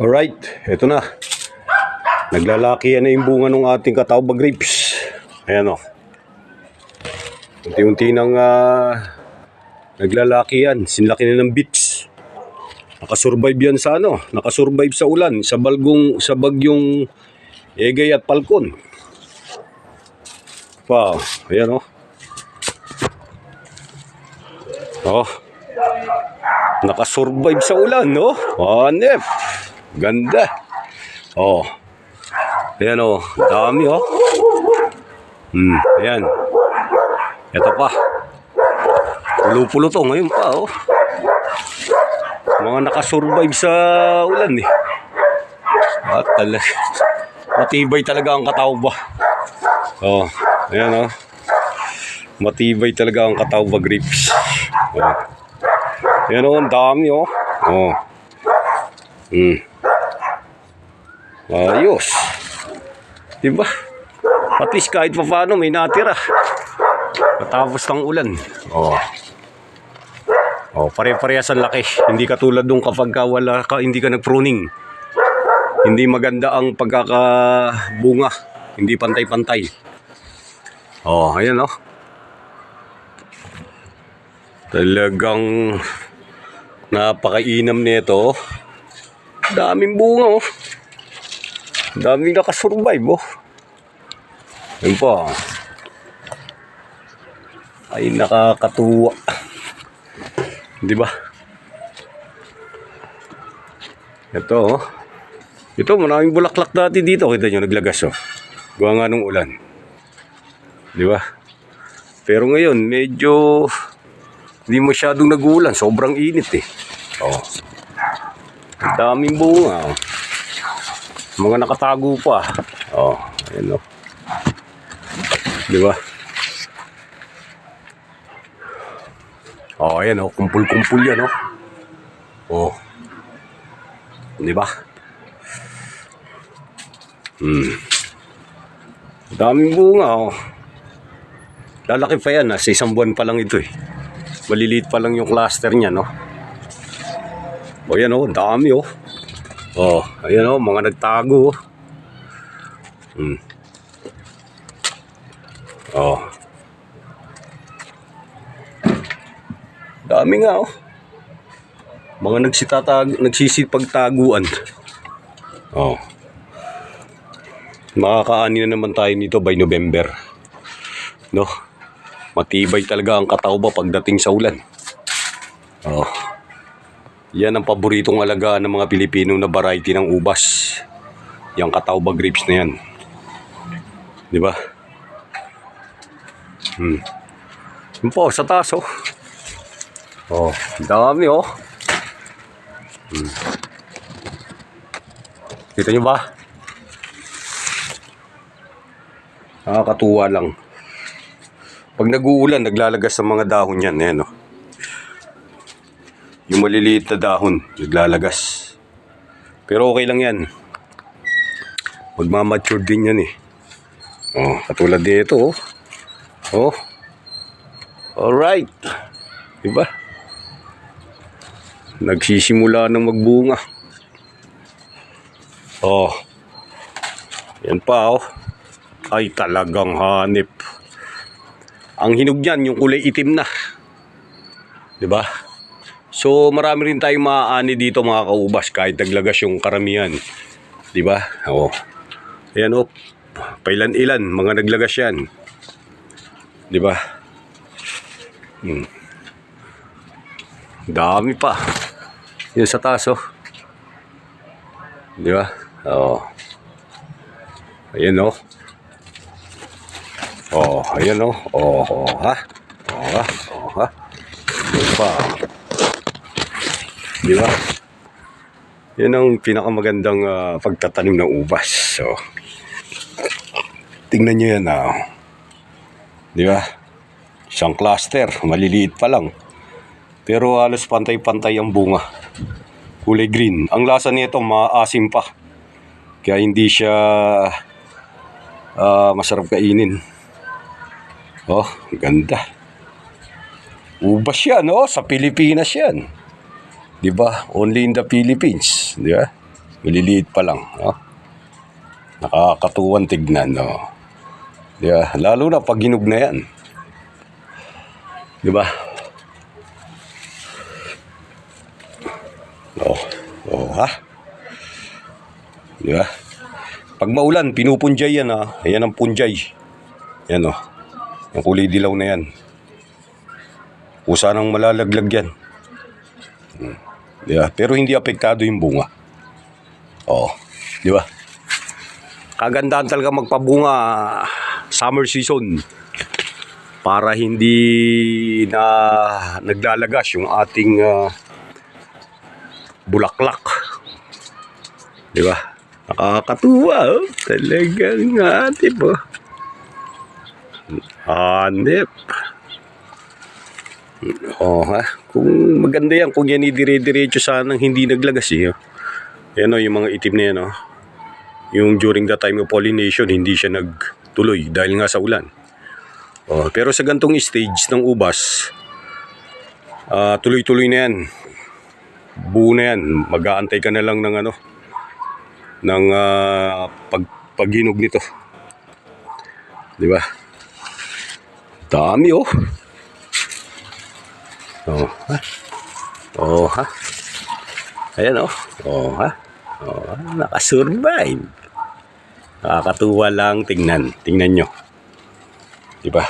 Alright, eto na. Naglalaki na yung bunga ng ating katawba grapes. Ayan o. Unti-unti nang ah, naglalaki yan. Sinlaki na ng beets. Nakasurvive yan sa ano? Nakasurvive sa ulan, sa balgong, sa bagyong Egay at Palkon. Wow, ayan o. Oh. Nakasurvive sa ulan, no? Hanep. Ganda. Oh. Ayan oh, dami oh. Hmm, ayan. Ito pa. Pulo-pulo to ngayon pa oh. Mga nakasurvive sa ulan eh. At talaga. Matibay talaga ang katawba. Oh, ayan oh. Matibay talaga ang katawba grapes. Oh. Ayan oh, ang dami oh. Oh. Hmm. Ayos. Diba? At least kahit pa paano may natira. Matapos ng ulan. Oh. Oh, pare-parehas ang laki. Hindi katulad nung kapag ka wala ka, hindi ka nag-pruning. Hindi maganda ang pagkakabunga. Hindi pantay-pantay. Oh, ayan oh. Talagang napakainam nito. Daming bunga oh. Daming nakasurvive oh. Yun po. Ay nakakatuwa. Di ba? Ito oh. Ito maraming bulaklak dati dito. Kita nyo naglagas oh. Gawa nga nung ulan. Di ba? Pero ngayon medyo hindi masyadong nagulan. Sobrang init eh. Oh. Daming bunga oh. Mga nakatago pa. Oh, ayun oh. Di ba? Oh, ayan oh, kumpul-kumpul yan oh. Oh. Di ba? Hmm. Daming bunga oh. Lalaki pa yan ah, sa isang buwan pa lang ito eh. Maliliit pa lang yung cluster niya no. Oh, yan ang dami oh. Oh, ayan oh, mga nagtago. Hmm. Oh. Dami nga oh. Mga nagsitatag nagsisipagtaguan. Oh. Makakaani na naman tayo nito by November. No? Matibay talaga ang katawba pagdating sa ulan. Oh. Yan ang paboritong alagaan ng mga Pilipino na variety ng ubas. Yung katawba grapes na yan. Di ba? Hmm. Yun po, sa taas oh. Oh, dami oh. Hmm. Kita nyo ba? Nakakatuwa lang. Pag nag-uulan, naglalagas sa mga dahon yan. Ayan oh. Maliliit na dahon, naglalagas. Pero okay lang yan. Magmamature din yan eh. Oh, katulad dito oh. Oh. Alright. Diba? Nagsisimula ng magbunga. Oh. Yan pa oh. Ay talagang hanip. Ang hinog niyan, yung kulay itim na. Diba? So marami rin tayong maaani dito mga kaubas kahit naglagas yung karamihan. 'Di ba? Oo. Ayan oh. Pailan-ilan mga naglagas 'yan. 'Di ba? Hmm. Dami pa. Yun sa taas oh. 'Di ba? Oo. Ayan oh. Oh, ayan oh. Oh, oh ha. Oh, ha. Oh, ha. Yun pa. Di ba? Yan ang pinakamagandang ah, pagtatanim ng ubas. So, tingnan nyo yan ah. Di ba? Isang cluster, maliliit pa lang. Pero halos pantay-pantay ang bunga. Kulay green. Ang lasa nito maasim pa. Kaya hindi siya ah, masarap kainin. Oh, ganda. Ubas yan, oh. Sa Pilipinas yan. Di ba? Only in the Philippines. Di ba? Maliliit pa lang. Oh. Nakakatuwan tignan. Oh. Di ba? Lalo na pag hinog na yan. Di ba? Oh. Oh, ha? Di ba? Pag maulan, pinupunjay yan ha. Ayan ang punjay. Yan oh. Ang kulay dilaw na yan. Kusa nang malalaglag yan. Hmm. Di ba? Pero hindi apektado yung bunga. Oo. Di ba? Kagandahan talaga magpabunga summer season para hindi na naglalagas yung ating ah, bulaklak. Di ba? Nakakatuwa, oh. Talagang hanip, oh. Hanip. Oh, ha? Kung maganda yan, kung yan idire-diretso sanang hindi naglagas, eh. oh. Yan, oh, yung mga itim na yan, oh. Yung during the time of pollination, hindi siya nagtuloy dahil nga sa ulan. Oh, pero sa gantong stage ng ubas, ah, tuloy-tuloy na yan. Buo na yan. Mag-aantay ka na lang ng ano, ng ah, pag, paghinog nito. Di ba? Dami oh. Oh, ha? Oh, ha? Ayan oh. Oh, ha? Oh, ha? nakasurvive. Nakakatuwa lang tingnan. Tingnan nyo. Di ba?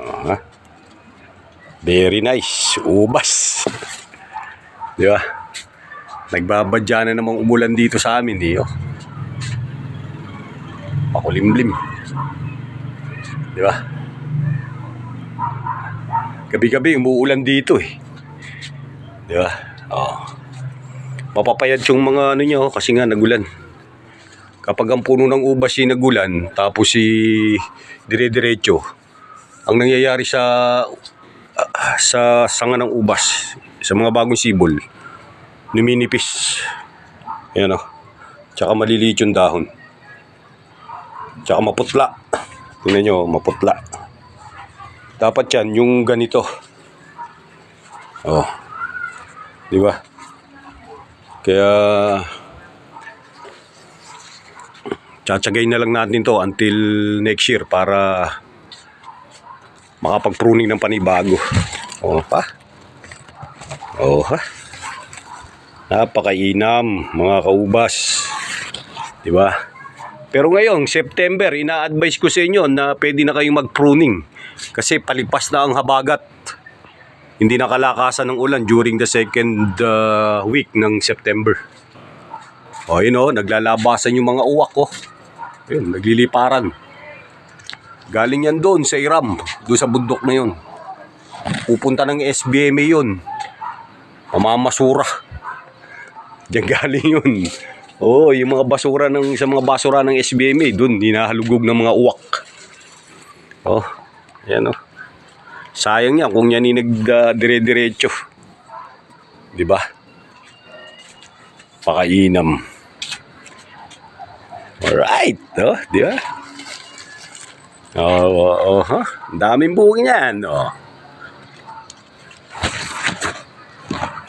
Oh, ha? Very nice. Ubas. Di ba? Nagbabadya na namang umulan dito sa amin, di oh. Pakulimlim. Di ba? Gabi-gabi umuulan dito eh. Di ba? Oh. Mapapayad yung mga ano niya oh, kasi nga nagulan. Kapag ang puno ng ubas si nagulan, tapos si dire-diretso, ang nangyayari sa ah, sa sanga ng ubas, sa mga bagong sibol, numinipis. Ayan o. Tsaka maliliit yung dahon. Tsaka maputla. Tingnan nyo, maputla. Dapat yan, yung ganito. Oh. Di ba? Kaya, tsatsagay na lang natin to until next year para makapag-pruning ng panibago. Oh, pa. Oh, ha? Napakainam, mga kaubas. Di ba? Pero ngayon, September, ina-advise ko sa inyo na pwede na kayong mag-pruning. Kasi palipas na ang habagat. Hindi nakalakasan ng ulan during the second uh, week ng September. O, yun o, naglalabasan yung mga uwak ko. Ayun, nagliliparan. Galing yan doon sa Iram, doon sa bundok na yun. Pupunta ng SBMA yun. Mamamasura. Diyan galing yun. Oo, yung mga basura ng sa mga basura ng SBMA doon hinahalugog ng mga uwak. Oh, yan oh. Sayang yan kung yan yung nagdire-diretso. Di ba? Pakainam. Alright, oh, di ba? Oo, oh, oh, ha? Ang daming buhok niyan, oh.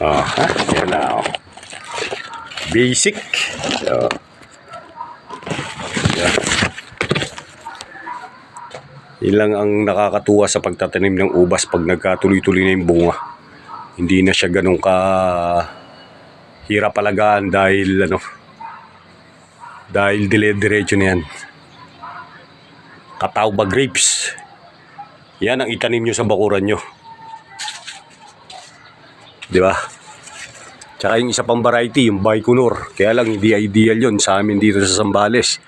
Oh, ha? Yan na, oh. Basic. Oh. Yun lang ang nakakatuwa sa pagtatanim ng ubas pag nagkatuloy-tuloy na yung bunga. Hindi na siya ganun ka hirap alagaan dahil ano dahil dire-diretso na yan. Katawba grapes. Yan ang itanim nyo sa bakuran nyo. Di ba? Tsaka yung isa pang variety, yung Baikonur. Kaya lang hindi ideal yon sa amin dito sa Sambales.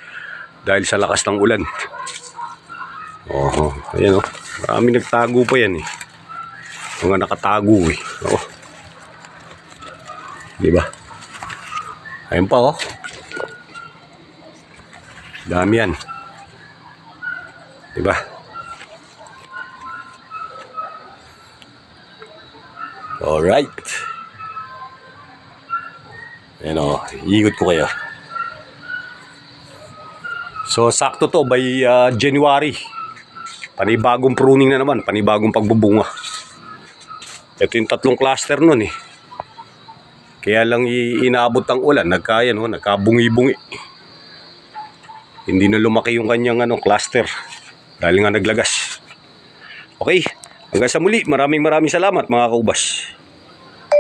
Dahil sa lakas ng ulan. Oo, ayan o. Marami nagtago pa yan eh. Mga nakatago eh. Oo. Di ba? Ayun pa oh. Dami yan. Di ba? Alright. Ayan o, iikot ko kayo. So, sakto to by uh, January. Panibagong pruning na naman, panibagong pagbubunga. Ito yung tatlong cluster nun eh. Kaya lang inaabot ang ulan, nagkaya no, nagkabungi-bungi. Hindi na lumaki yung kanyang ano, cluster. Dahil nga naglagas. Okay, hanggang sa muli, maraming maraming salamat mga kaubas.